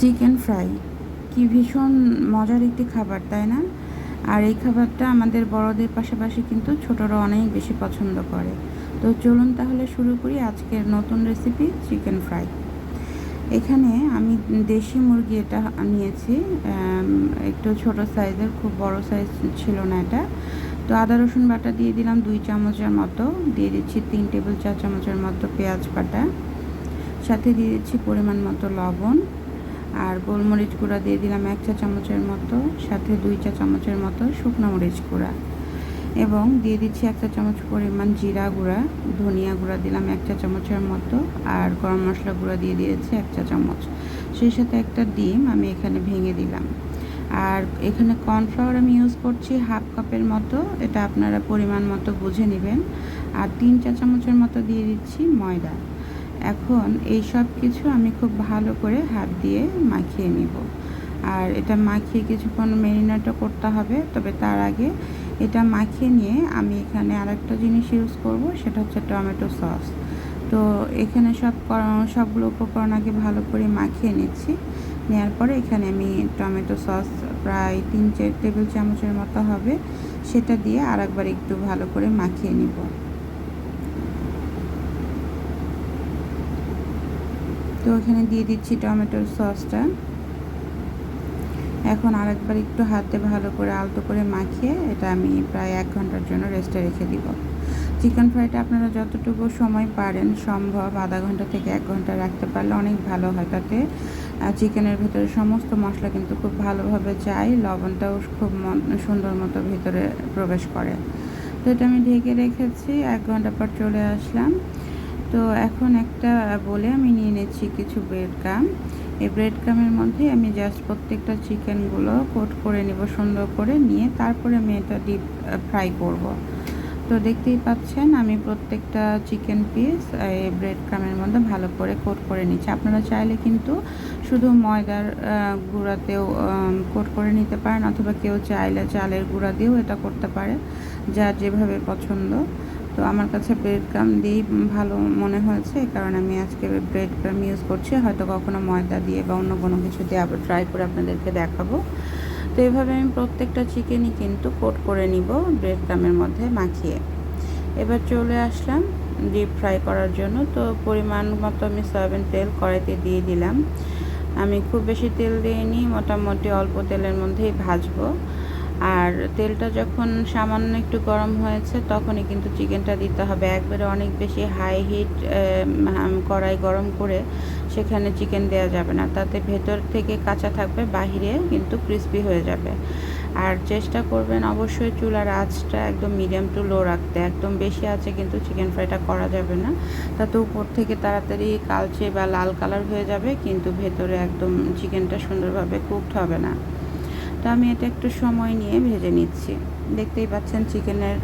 Chicken fry. কি ভীষণ মজার একটি খাবার, তাই না? আর এই খাবারটা আমাদের বড়দের পাশাপাশি কিন্তু ছোটরা অনেক বেশি পছন্দ করে। তো চলুন তাহলে শুরু করি আজকের নতুন রেসিপি চিকেন ফ্রাই। এখানে আমি দেশি মুরগি এটা নিয়েছি একটু ছোট সাইজের, খুব বড় সাইজ ছিল না এটা। তো আদা, রসুন বাটা দিয়ে দিলাম দুই চামচের মতো। দিয়ে দিচ্ছি তিন টেবিল চা চামচের মতো পেঁয়াজ বাটা। সাথে দিয়ে দিচ্ছি পরিমাণ মতো লবণ। আর গোলমরিচ গুঁড়া দিয়ে দিলাম এক চা চামচের মতো, সাথে দুই চা চামচের মতো শুকনো মরিচ গুঁড়া। এবং দিয়ে দিচ্ছি এক চা চামচ পরিমাণ জিরা গুঁড়া, ধনিয়া গুঁড়া দিলাম এক চা চামচের মতো, আর গরম মশলা গুঁড়া দিয়ে দিয়েছি এক চা চামচ। সেই সাথে একটা ডিম আমি এখানে ভেঙে দিলাম। আর এখানে কর্নফ্লাওয়ার আমি ইউজ করছি হাফ কাপের মতো, এটা আপনারা পরিমাণ মতো বুঝে নেবেন। আর তিন চা চামচের মতো দিয়ে দিচ্ছি ময়দা। এখন এই সব কিছু আমি খুব ভালো করে হাত দিয়ে মাখিয়ে নিব। আর এটা মাখিয়ে কিছুক্ষণ মেরিনেটও করতে হবে, তবে তার আগে এটা মাখিয়ে নিয়ে আমি এখানে আরেকটা জিনিস ইউজ করব, সেটা হচ্ছে টমেটো সস। তো এখানে সব সবগুলো উপকরণ আগে ভালো করে মাখিয়ে নিচ্ছি। নেওয়ার পরে এখানে আমি টমেটো সস প্রায় তিন চার টেবিল চামচের মতো হবে, সেটা দিয়ে আরেকবার একটু ভালো করে মাখিয়ে নিব। তো এখানে দিয়ে দিচ্ছি টমেটোর সসটা। এখন আরেকবার একটু হাতে ভালো করে আলতো করে মাখিয়ে এটা আমি প্রায় এক ঘণ্টার জন্য রেস্টে রেখে দিব। চিকেন ফ্রাইটা আপনারা যতটুকু সময় পারেন সম্ভব আধা ঘণ্টা থেকে এক ঘণ্টা রাখতে পারলে অনেক ভালো হয় তাতে। চিকেনের ভেতরে সমস্ত মশলা কিন্তু খুব ভালোভাবে যায়, লবণটাও খুব সুন্দর মতো ভেতরে প্রবেশ করে। তো এটা আমি ঢেকে রেখেছি, এক ঘণ্টা পর চলে আসলাম। তো এখন একটা বলে আমি নিয়ে নিচ্ছি কিছু ব্রেড কাম এই ব্রেড কামের মধ্যে আমি জাস্ট প্রত্যেকটা চিকেনগুলো কোট করে নেব সুন্দর করে নিয়ে তারপরে আমি এটা ডিপ ফ্রাই করব। তো দেখতেই পাচ্ছেন আমি প্রত্যেকটা চিকেন পিস এই ব্রেড ক্রামের মধ্যে ভালো করে কোট করে নিচ্ছি। আপনারা চাইলে কিন্তু শুধু ময়দার গুঁড়াতেও কোট করে নিতে পারেন, অথবা কেউ চাইলে চালের গুঁড়া দিয়েও এটা করতে পারে, যার যেভাবে পছন্দ। তো আমার কাছে ব্রেড ক্রাম দিয়েই ভালো মনে হয়েছে কারণ আমি আজকে ব্রেড ক্রাম ইউজ করছি। হয়তো কখনো ময়দা দিয়ে বা অন্য কোনো কিছু দিয়ে আবার ট্রাই করে আপনাদেরকে দেখাবো। তো এভাবে আমি প্রত্যেকটা চিকেনই কিন্তু কোট করে নিব ব্রেড ক্রামের মধ্যে মাখিয়ে। এবার চলে আসলাম ডিপ ফ্রাই করার জন্য। তো পরিমাণ মতো আমি সয়াবিন তেল কড়াইতে দিয়ে দিলাম। আমি খুব বেশি তেল দিইনি, মোটামুটি অল্প তেলের মধ্যেই ভাজবো। আর তেলটা যখন সামান্য একটু গরম হয়েছে, তখনই কিন্তু চিকেনটা দিতে হবে। একবারে অনেক বেশি হাই হিট কড়াই গরম করে সেখানে চিকেন দেওয়া যাবে না। তাতে ভেতর থেকে কাঁচা থাকবে, বাহিরে কিন্তু ক্রিস্পি হয়ে যাবে। আর চেষ্টা করবেন অবশ্যই চুলার আঁচটা একদম মিডিয়াম টু লো রাখতে। একদম বেশি আছে কিন্তু চিকেন ফ্রাইটা করা যাবে না। তাতে উপর থেকে তাড়াতাড়ি কালচে বা লাল কালার হয়ে যাবে, কিন্তু ভেতরে একদম চিকেনটা সুন্দরভাবে কুকড হবে না। তো আমি এটা একটু সময় নিয়ে ভেজে নিচ্ছি। দেখতেই পাচ্ছেন চিকেনের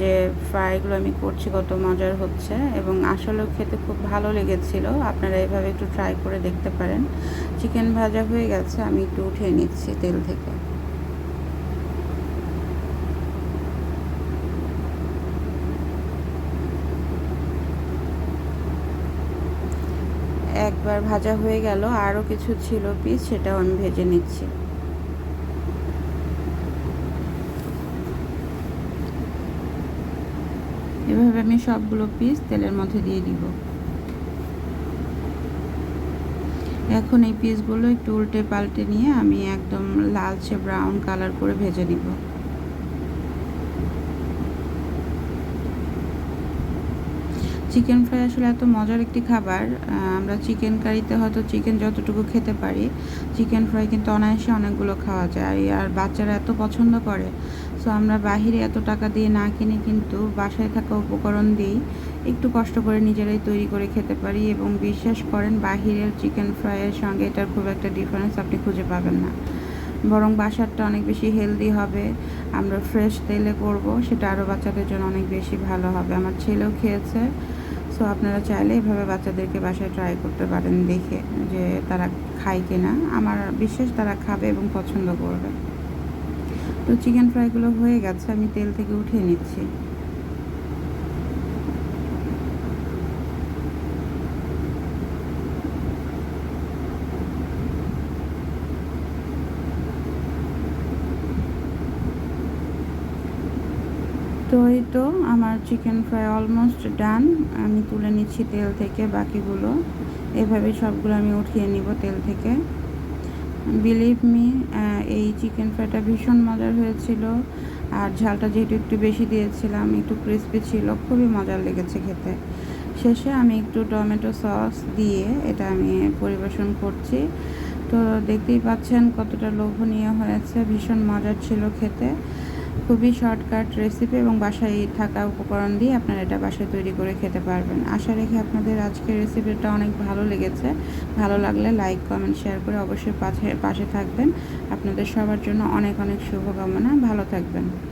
যে ফ্রাইগুলো আমি করছি কত মজার হচ্ছে এবং আসলেও খেতে খুব ভালো লেগেছিল। আপনারা এভাবে একটু ট্রাই করে দেখতে পারেন। চিকেন ভাজা হয়ে গেছে, আমি একটু উঠিয়ে নিচ্ছি তেল থেকে। একবার ভাজা হয়ে গেল, আরও কিছু ছিল পিস সেটাও আমি ভেজে নিচ্ছি। এভাবে আমি সবগুলো পিস তেলের মধ্যে দিয়ে দিব। এখন এই পিসগুলো একটু উল্টে পাল্টে নিয়ে আমি একদম লালচে ব্রাউন কালার করে ভেজে নিব। চিকেন ফ্রাই আসলে এত মজার একটি খাবার। আমরা চিকেন কারিতে হয়তো চিকেন যতটুকু খেতে পারি চিকেন ফ্রাই কিন্তু অনায়াসে অনেকগুলো খাওয়া যায়। আর বাচ্চারা এত পছন্দ করে। সো আমরা বাহিরে এত টাকা দিয়ে না কিনে কিন্তু বাসায় থাকা উপকরণ দিয়েই একটু কষ্ট করে নিজেরাই তৈরি করে খেতে পারি এবং বিশ্বাস করেন বাহিরের চিকেন ফ্রাইয়ের সঙ্গে এটার খুব একটা ডিফারেন্স আপনি খুঁজে পাবেন না। বরং বাসারটা অনেক বেশি হেলদি হবে। আমরা ফ্রেশ তেলে করব, সেটা আরও বাচ্চাদের জন্য অনেক বেশি ভালো হবে। আমার ছেলেও খেয়েছে। সো আপনারা চাইলে এভাবে বাচ্চাদেরকে বাসায় ট্রাই করতে পারেন, দেখে যে তারা খায় কি না আমার বিশ্বাস তারা খাবে এবং পছন্দ করবে। তো চিকেন ফ্রাইগুলো হয়ে গেছে, আমি তেল থেকে উঠিয়ে নিচ্ছি। তো এই তো আমার চিকেন ফ্রাই অলমোস্ট ডান আমি তুলে নিচ্ছি তেল থেকে বাকিগুলো। এভাবে সবগুলো আমি উঠিয়ে নিব তেল থেকে। বিলিভ মি এই চিকেন ফ্রাইটা ভীষণ মজার হয়েছিল। আর ঝালটা যেহেতু একটু বেশি দিয়েছিলাম, একটু ক্রিস্পি ছিল, খুবই মজার লেগেছে খেতে। শেষে আমি একটু টমেটো সস দিয়ে এটা আমি পরিবেশন করছি। তো দেখতেই পাচ্ছেন কতটা লোভনীয় হয়েছে, ভীষণ মজার ছিল খেতে। খুবই শর্টকাট রেসিপি এবং বাসায় থাকা উপকরণ দিয়ে আপনারা এটা বাসায় তৈরি করে খেতে পারবেন। আশা রেখে আপনাদের আজকের রেসিপিটা অনেক ভালো লেগেছে। ভালো লাগলে লাইক কমেন্ট শেয়ার করে অবশ্যই পাশে পাশে থাকবেন। আপনাদের সবার জন্য অনেক অনেক শুভকামনা। ভালো থাকবেন।